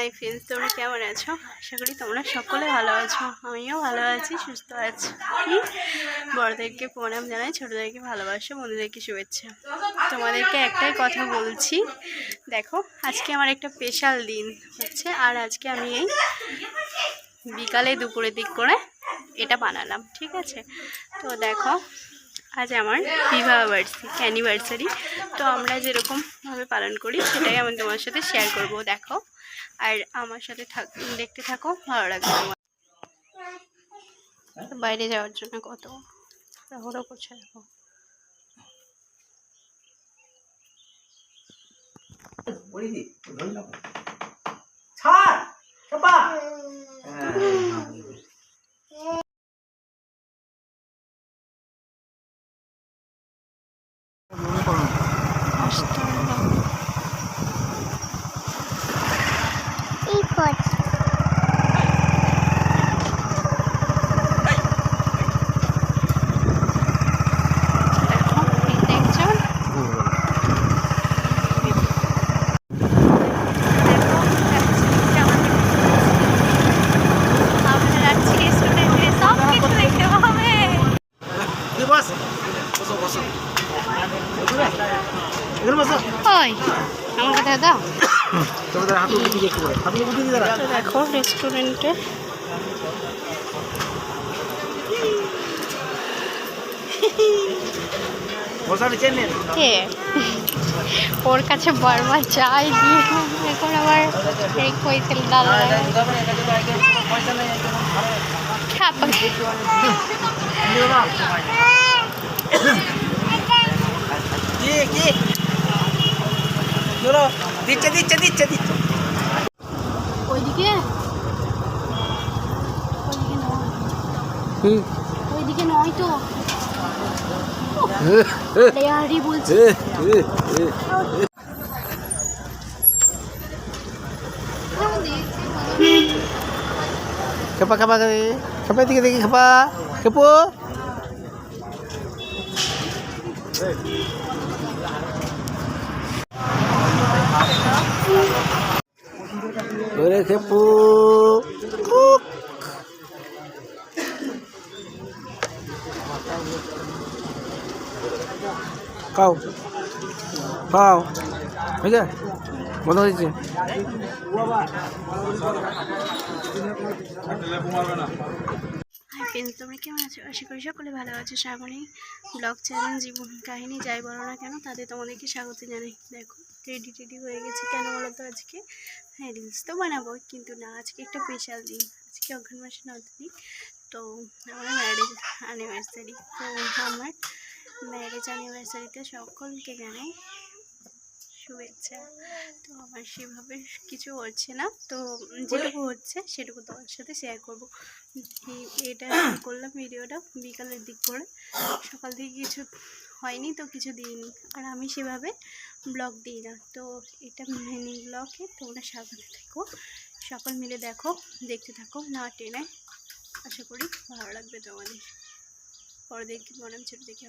Hi friends তোমরা কেমন আছো? আশা করি তোমরা সকলে ভালো আছো। আমিও ভালো আছি, সুস্থ আছি। বড়দেরকে প্রণাম জানাই, ছোটদেরকে ভালোবাসা, বন্ধুদেরকে শুভেচ্ছা। তোমাদেরকে একটাই কথা বলছি। দেখো, আজকে আমার একটা স্পেশাল দিন হচ্ছে, আর আজকে আমি এই বিকালে দুপুরের দিক করে এটা বানালাম, ঠিক আছে? তো দেখো, আজ আমার বিবাহ বার্ষিক অ্যানিভার্সারি তো আমরা যেরকমভাবে পালন করি, সেটাই আমি তোমার সাথে শেয়ার করব, দেখো। আর আমার সাথে দেখতে থাকো, ভালো লাগবে আমার বাইরে যাওয়ার জন্য কত তাহলে করছে দেখো। much. বস বসো বসো এখানে বসো আমার কথা দাও। দেখো রেস্টুরেন্টে কে? ওর কাছে বারবার চাই দিয়ে এখন আবার কইছিল দাদা। খাপা কি কি চলো দিচ্ছে দিচ্ছে দিচ্ছে দিচ্ছে ওইদিকে ওইদিকে নয় ওইদিকে নয় তো রেয়ারি বলছি খেপা খেপা করে খেপা দিকে দেখি খেপা খেপো ওরে খেপু। খাও খাও আছে বন্ধ হয়েছে হাই ফ্রেন্ডস তোমরা কেমন আছো? আশা করি সকলে ভালো আছো। শ্রাবণী ব্লগ চ্যানেল জীবন কাহিনী, যাই বলো না কেন তাতে তোমাদেরকে স্বাগত জানাই। দেখো রেডি টেডি হয়ে গেছে। কেন বলো তো আজকে? হ্যাঁ রিলস তো বানাবো, কিন্তু না, আজকে একটা স্পেশাল দিন। আজকে অঘ্রান মাসে ন তারিখ, তো আমার ম্যারেজ অ্যানিভার্সারি তো আমার ম্যারেজ অ্যানিভার্সারিতে সকলকে জানাই শুভেচ্ছা তো আমার সেভাবে কিছু হচ্ছে না। তো যেটুকু হচ্ছে সেটুকু তোমার সাথে শেয়ার করব। এটা করলাম ভিডিওটা বিকালের দিক করে। সকাল থেকে কিছু হয়নি তো কিছু দিইনি। আর আমি সেভাবে ব্লগ দিই না। তো এটা মিনি ব্লগে তোমরা সাবধানে থাকো। সকল মিলে দেখো দেখতে থাকো না টেনে। আশা করি ভালো লাগবে তোমাদের। পরে দেখি মনে ছোটো দেখে